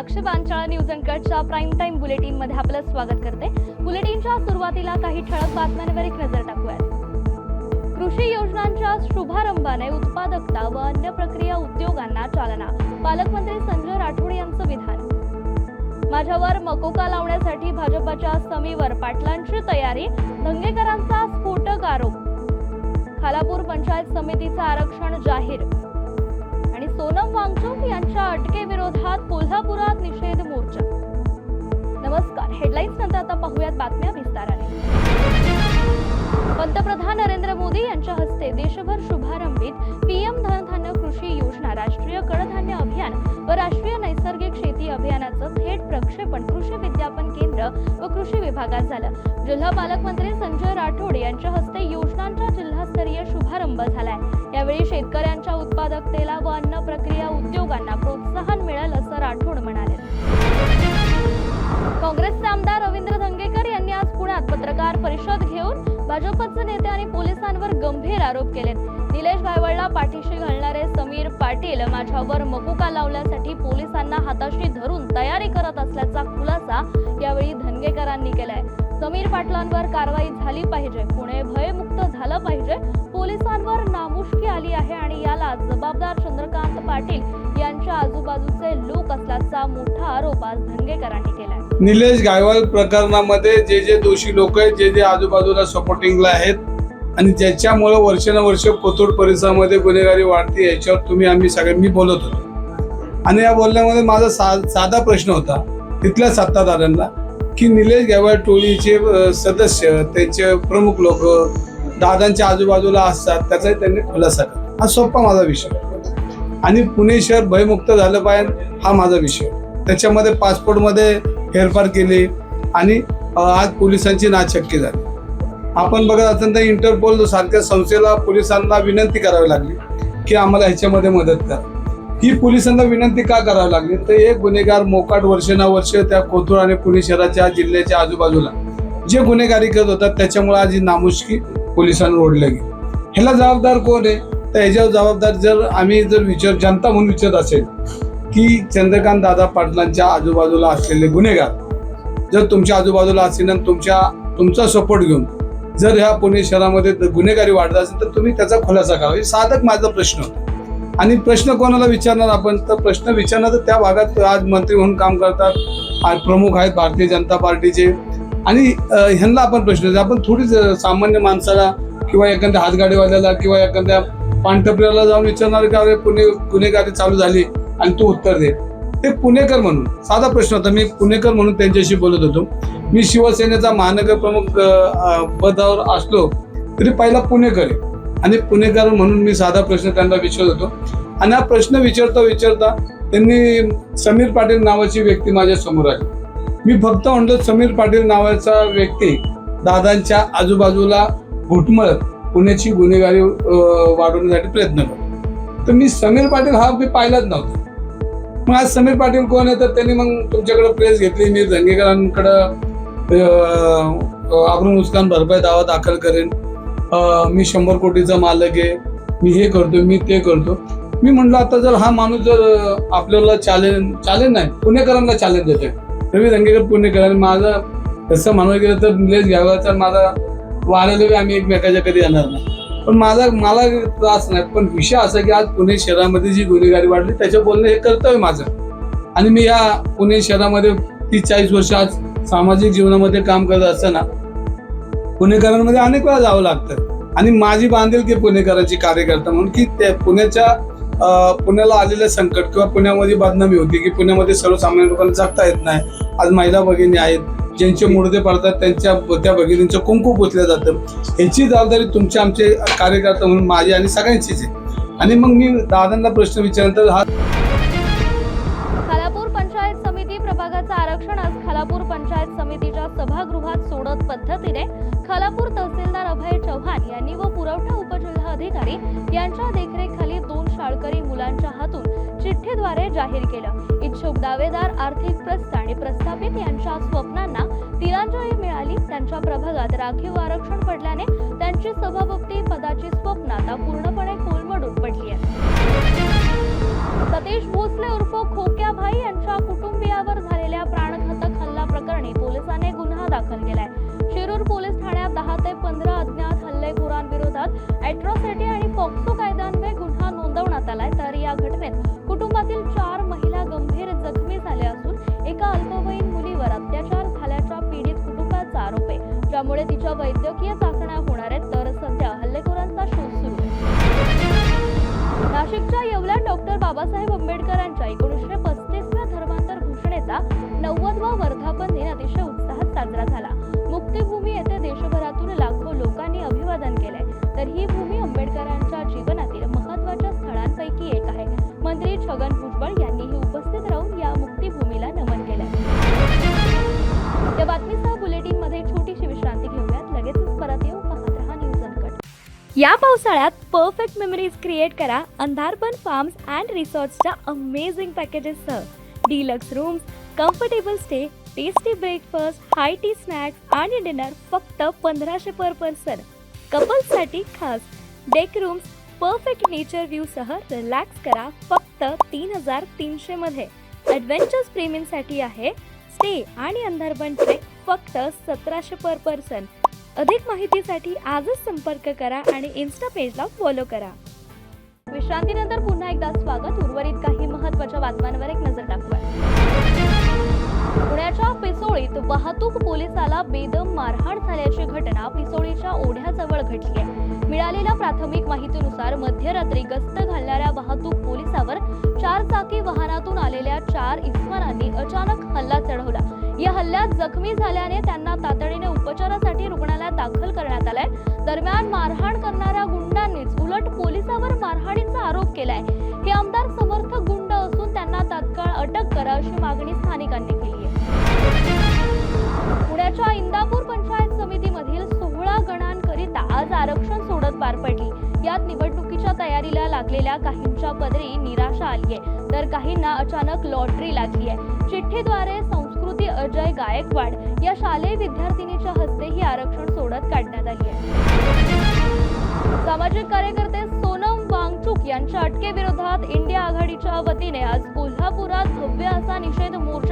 साक्ष बांचाळा न्यूज अँकरच्या प्राईम टाइम बुलेटिनमध्ये आपलं स्वागत करते. बुलेटिनच्या सुरुवातीला काही ठळक बातम्यांवर एक नजर टाकूयात. कृषी योजनांच्या शुभारंभाने उत्पादकता व अन्य प्रक्रिया उद्योगांना चालना. पालकमंत्री संजय राठोड यांचं विधान. माझ्यावर मकोका लावण्यासाठी भाजपच्या समीवर पाटलांची तयारी धंगेकरांचा स्फोटक आरोप. खालापूर पंचायत समितीचं आरक्षण जाहीर. सोनम वांगचुक यांच्या अटकेविरोधात कोल्हापुरात निषेध मोर्चा. नमस्कार हेडलाईन्स नंतर आता पाहूयात बातम्या विस्ताराने. पंतप्रधान नरेंद्र मोदी यांच्या हस्ते देशभर शुभारंभित पीएम धनधान्य कृषी योजना राष्ट्रीय कडधान्य अभियान व राष्ट्रीय नैसर्गिक शेती अभियानाचं थेट प्रक्षेपण कृषी विद्यापन केंद्र व कृषी विभागात झालं. जिल्हा पालकमंत्री संजय राठोड यांच्या हस्ते योजनांचा जिल्हास्तरीय शुभारंभ झालाय. यावेळी शेतकऱ्यांच्या परिषद घेऊन भाजपचे नेते आणि पोलिसांवर गंभीर आरोप केलेत. निलेश गायवळला पाठीशी घालणारे समीर पाटील माझ्यावर मकुका लावण्यासाठी पोलिसांना हाताशी धरून तयारी करत असल्याचा खुलासा यावेळी धनगेकरांनी केलाय. समीर पाटलांवर कारवाई झाली पाहिजे. पुणे भयमुक्त झालं पाहिजे. पोलिसांवर नामुष्की आली आहे आणि याला जबाबदार चंद्रकांत पाटील यांच्या आजूबाजूचे लोक असल्याचा मोठा आरोप आज धनगेकरांनी केला निलेश गायवाल प्रकरणामध्ये जे जे दोषी लोक आहेत जे जे आजूबाजूला सपोर्टिंगला आहेत आणि ज्याच्यामुळे वर्षानुवर्ष कोथरूड परिसरामध्ये गुन्हेगारी वाढते याच्यावर तुम्ही आम्ही सगळे मी बोलत होतो. आणि या बोलण्यामध्ये माझा सा साधा प्रश्न होता तिथल्या सत्ताधाऱ्यांना की निलेश गायवाल टोळीचे सदस्य त्यांचे प्रमुख लोक दादांच्या आजूबाजूला असतात त्याचाही त्यांनी खुलासा केला हा सोपा माझा विषय. आणि पुणे शहर भयमुक्त झालं पाहिजे हा माझा विषय. त्याच्यामध्ये पासपोर्टमध्ये फेरफार केली आणि आज पोलिसांची नाचक्की झाली. आपण बघत असाल तर इंटरपोल सारख्या संस्थेला पोलिसांना विनंती करावी लागली की आम्हाला ह्याच्यामध्ये मदत करा. ही पोलिसांना विनंती का करावी लागली? तर एक गुन्हेगार मोकाट वर्षानुवर्ष त्या कोथरूड आणि पुणे शहराच्या जिल्ह्याच्या आजूबाजूला जे गुन्हेगारी करत होतात त्याच्यामुळे आज ही नामुष्की पोलिसांवर ओढले. गेले ह्याला जबाबदार कोण आहे? तर ह्याच्यावर जबाबदार जर आम्ही जर विचार जनता म्हणून विचारत असेल की चंद्रकांत दादा पाटलांच्या आजूबाजूला असलेले गुन्हेगार जर तुमच्या आजूबाजूला असेल आणि तुमच्या तुमचा सपोर्ट घेऊन जर ह्या पुणे शहरामध्ये गुन्हेगारी वाढत असेल तर तुम्ही त्याचा खुलासा करा. हे साधक माझा प्रश्न आणि प्रश्न कोणाला विचारणार आपण? तर प्रश्न विचारणार तर त्या भागात आज मंत्री म्हणून काम करतात. आज प्रमुख आहेत भारतीय जनता पार्टीचे आणि ह्यांना आपण प्रश्न आपण थोडीच सामान्य माणसाला किंवा एखाद्या हातगाडीवाल्याला किंवा एखाद्या पानटपऱ्याला जाऊन विचारणार का अरे पुणे गुन्हेगारी चालू झाली आणि तू उत्तर दे. ते पुणेकर म्हणून साधा प्रश्न होता. मी पुणेकर म्हणून त्यांच्याशी बोलत होतो. मी शिवसेनेचा महानगर प्रमुख पदावर असलो तरी पहिला पुणेकर आहे. आणि पुणेकर म्हणून मी साधा प्रश्न त्यांना विचारत होतो. आणि हा प्रश्न विचारता विचारता त्यांनी समीर पाटील नावाची व्यक्ती माझ्यासमोर आली. मी फक्त म्हणलो समीर पाटील नावाचा व्यक्ती दादांच्या आजूबाजूला घुटमळत पुण्याची गुन्हेगारी वाढवण्यासाठी प्रयत्न करतो. तर मी समीर पाटील हा मी पाहिलाच नव्हता. मग आज समीर पाटील कोण आहे तर त्यांनी मग तुमच्याकडे प्रेस घेतली. मी धंगेकरांकडं आपण नुकसान भरपाई दावा दाखल करेन. मी शंभर कोटीचा मालक आहे. मी हे करतो मी ते करतो. मी म्हटलं आता जर हा माणूस जर आपल्याला चॅलेंज चॅलेंज नाही पुणेकरांना चॅलेंज देतोय. रवी धंगेकर पुणेकर आणि माझा तसं म्हणायला गेलं तर निलेश घ्यावाचा माझा वाढलेले आम्ही एकमेकाच्या कधी येणार नाही. पण माझा मला त्रास नाही. पण विषय असा की आज पुणे शहरामध्ये जी गुन्हेगारी वाढली त्याच्या बोलणं हे कर्तव्य माझं. आणि मी या पुणे शहरामध्ये तीस चाळीस वर्ष आज सामाजिक जीवनामध्ये काम करत असताना पुणेकरांमध्ये अनेक वेळा जावं लागतं. आणि माझी बांधील की पुणेकरांची कार्यकर्ता म्हणून की त्या पुण्याच्या पुण्याला आलेलं संकट किंवा पुण्यामध्ये बदनामी होती की पुण्यामध्ये सर्वसामान्य लोकांना जगता येत नाही. आज महिला भगिनी आहेत ज्यांचे मुडदे पडतात त्यांच्या त्या भगिनींचं कुंकू पुसलं जातं. ह्याची जबाबदारी तुमचे आमचे कार्यकर्ता म्हणून माझी आणि सगळ्यांचीच आहे. आणि मग मी दादांना प्रश्न विचारल्यानंतर हा आरक्षणास खालापूर पंचायत समितीच्या सभागृहात सोडत पद्धतीने खालापूर तहसीलदार अभय चव्हाण यांनी व पुरवठा उपजिल्हा अधिकारी यांच्या देखरेखाली दोन शाळकरी मुलांच्या हातून चिठ्ठीद्वारे जाहीर केलं. इच्छुक दावेदार आर्थिक प्रस्थ आणि प्रस्थापित यांच्या स्वप्नांना तिलांजली मिळाली. त्यांच्या प्रभागात राखीव आरक्षण पडल्याने त्यांची सभापती पदाची स्वप्न आता पूर्णपणे कोलमडून पडली आहेत सतीश भोसले उर्फ खोक्या भाई यांच्या कुटुंबियावर झालेल्या प्राणघातक हल्ला प्रकरणी पोलिसांनी गुन्हा दाखल केलाय. शिरूर पोलीस ठाण्यात दहा ते पंधरा अज्ञात हल्लेखोरांविरोधात अॅट्रॉसिटी आणि पॉक्सो कायद्यान्वये गुन्हा नोंदवण्यात आलाय. तर या घटनेत कुटुंबातील चार महिला गंभीर जखमी झाल्या असून एका अल्पवयीन मुलीवर अत्याचार झाल्याच्या पीडित कुटुंबाचा आरोप आहे. ज्यामुळे तिच्या वैद्यकीय साजरा झाला. मुक्तीभूमी येथे देशभरातून लाखो लोकांनी अभिवादन केलंय. तर ही भूमी आंबेडकरांच्या जीवनातील महत्त्वाच्या स्थळांपैकी एक आहे. मंत्री छगन भुजबळ यांनीही उपस्थित राहून या मुक्तीभूमीला नमन केले या बातमीसह बुलेटिनमध्ये छोटीशी विश्रांती घेऊयात. लगेचच परत येऊ पाहत रहा न्यूज अनकट या पावसाळ्यात परफेक्ट मेमरीज क्रिएट करा. अंधारपण फार्म्स अँड रिसॉर्ट्सच्या amazing पॅकेजेससह deluxe rooms comfortable stay tasty breakfast high tea snacks आणि डिनर फक्त पंधराशे पर पर्सन कपल्ससाठी खास. डेक रूम्स परफेक्ट नेचर व्ह्यूसह रिलॅक्स करा फक्त तीन हजार तीनशेमध्ये ॲडव्हेंचर्स प्रेमींसाठी आहे. स्टे आणि अंधारबन ट्रेक फक्त सतराशे पर पर्सन अधिक माहितीसाठी आजच संपर्क करा आणि इन्स्टा पेजला फॉलो करा. विश्रांतीनंतर पुन्हा एकदा स्वागत. उर्वरित काही महत्त्वाच्या बातम्यांवर एक नजर टाकूया. पुण्याच्या पिसोळीत वाहतूक पोलिसाला बेदम मारहाण झाल्याची घटना पिसोळीच्या ओढ्याजवळ घडली आहे. मिळालेल्या प्राथमिक माहितीनुसार मध्यरात्री गस्त घालणाऱ्या वाहतूक पोलिसावर चार चाकी वाहनातून आलेल्या चार इस्मानांनी अचानक हल्ला चढवला. या हल्ल्यात जखमी झाल्याने त्यांना तातडीने उपचारासाठी रुग्णालयात दाखल करण्यात आलाय. दरम्यान मारहाण करणाऱ्या गुंडांनीच उलट पोलिसावर मारहाणीचा आरोप केलाय. हे आमदार समर्थक गुंड असून तात्काळ अटक करा अशी मागणी स्थानिकांनी केली आहे. पुण्याच्या इंदापूर पंचायत समितीमधील सोहळा गणांकरिता आज आरक्षण सोडत पार पडली. यात निवडणुकीच्या तयारीला लागलेल्या काहींच्या पदरी निराशा आली आहे तर काहींना अचानक लॉटरी लागली आहे. चिठ्ठीद्वारे संस्कृती अजय गायकवाड या शालेय विद्यार्थिनीच्या हस्ते ही आरक्षण सोडत काढण्यात आली आहे. सामाजिक कार्यकर्ते सोनम वांगचूक यांच्या अटकेविरोधात इंडिया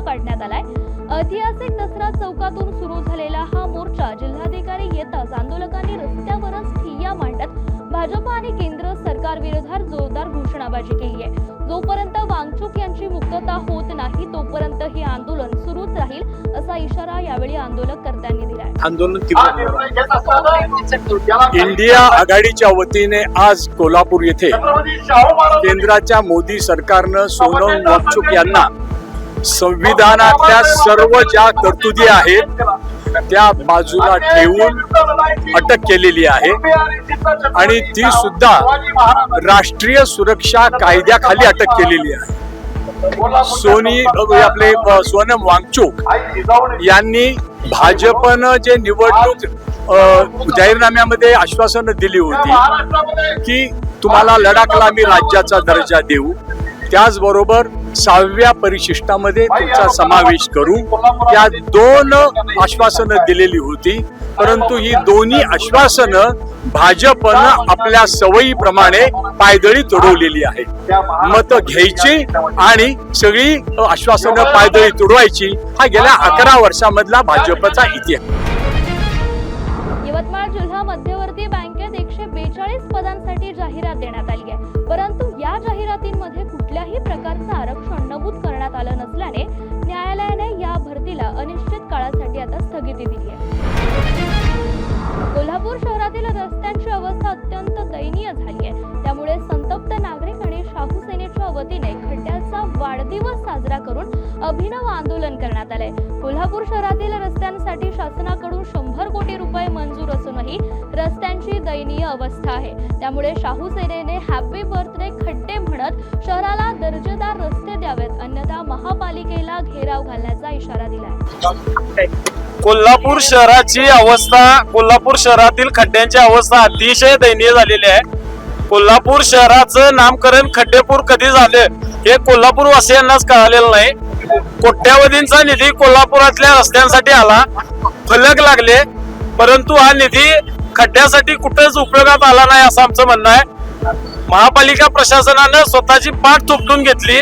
मोर्चा काढण्यात आलाय. ऐतिहासिक दसरा चौकातून सुरू झालेला हा मोर्चा जिल्हाधिकारी येताच आंदोलकांनी रस्त्यावरच ठिय्या मांडत भाजप आणि केंद्र सरकार विरोधात जोरदार घोषणाबाजी केली आहे जोपर्यंत वांगचूक यांची मुक्तता होत नाही तोपर्यंत हे आंदोलन सुरूच राहील असा इशारा यावेळी आंदोलकर्त्यांनी दिलाय. आंदोलन इंडिया आघाडीच्या वतीने आज कोल्हापूर येथे केंद्राच्या मोदी सरकारनं सोनम वांगचुक यांना संविधानातल्या सर्व ज्या तरतुदी आहेत त्या बाजूला ठेवून अटक केलेली आहे. आणि ती सुद्धा राष्ट्रीय सुरक्षा कायद्याखाली अटक केलेली आहे. सोनी आपले सोनम वांगचूक यांनी भाजपनं जे निवडणूक जाहीरनाम्यामध्ये आश्वासनं दिली होती की तुम्हाला लडाखला आम्ही राज्याचा दर्जा देऊ. त्याचबरोबर सहाव्या परिशिष्टामध्ये तुमचा समावेश करू. या दोन आश्वासनं दिलेली होती परंतु ही दोन्ही आश्वासनं भाजपनं आपल्या सवयीप्रमाणे पायदळी तुडवलेली आहे मत घ्यायची आणि सगळी आश्वासनं पायदळी तुडवायची हा गेल्या अकरा वर्षामधला भाजपचा इतिहास. यवतमाळ जिल्हा मध्यवर्ती बँकेत पदांसाठी जाहिरात देण्यात आली आहे. परंतु या जाहिरातींमध्ये कुठल्याही प्रकारचं आरक्षण नमूद करण्यात आलं नसल्याने न्यायालयाने या भरतीला अनिश्चित काळासाठी आता स्थगिती दिली आहे. कोल्हापूर शहरातील रस्त्यांची अवस्था अत्यंत दयनीय झाली आहे. त्यामुळे संतप्त नागरिक आणि शाहू सेनेच्या वतीने खड्ड्याचा वाढदिवस साजरा करून अभिनव आंदोलन करण्यात आलंय. कोल्हापूर शहरातील रस्त्यांसाठी शासनाकडून शंभर कोटी रुपये मंजूर असूनही रस्त्यांची दयनीय अवस्था आहे. त्यामुळे शाहू सेनेने हॅपी बर्थडे खड्डे म्हणत शहराला दर्जेदार रस्ते द्यावेत. अन्यथा महापालिकेला घेराव घालण्याचा इशारा दिलाय. कोल्हापूर शहराची अवस्था कोल्हापूर शहरातील खड्ड्यांची अवस्था अतिशय दयनीय झालेली आहे. कोल्हापूर शहराचं नामकरण खड्डेपूर कधी झालं हे कोल्हापूर वासियांनाच कळालेलं नाही. कोट्यावधींचा निधी कोल्हापुरातल्या रस्त्यांसाठी आला. फलक लागले. परंतु हा निधी खड्ड्यासाठी कुठेच उपयोगात आला नाही असं आमचं म्हणणं आहे. महापालिका प्रशासनानं स्वतःची पाठ थोपटून घेतली.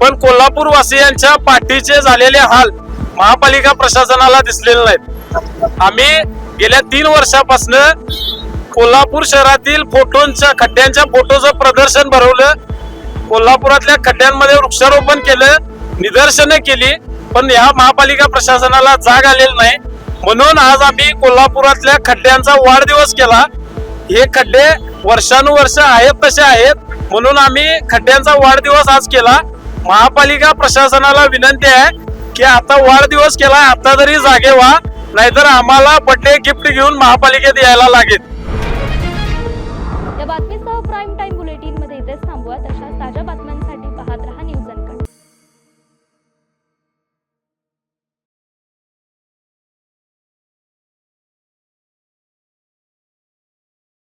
पण कोल्हापूर वासियांच्या पाठीचे झालेले हाल महापालिका प्रशासनाला दिसलेले नाहीत. आम्ही गेल्या तीन वर्षापासून कोल्हापूर शहरातील फोटोंच्या खड्ड्यांच्या फोटोचं प्रदर्शन भरवलं. कोल्हापुरातल्या खड्ड्यांमध्ये वृक्षारोपण केलं. निदर्शनं केली पण या महापालिका प्रशासनाला जाग आलेली नाही. म्हणून आज आम्ही कोल्हापुरातल्या खड्ड्यांचा वाढदिवस केला. हे खड्डे वर्षानुवर्ष आहेत तसे आहेत. म्हणून आम्ही खड्ड्यांचा वाढदिवस आज केला. महापालिका प्रशासनाला विनंती आहे की आता वाढदिवस केला आता तरी जागे व्हा नाहीतर आम्हाला बर्थडे गिफ्ट घेऊन महापालिकेत यायला लागेल.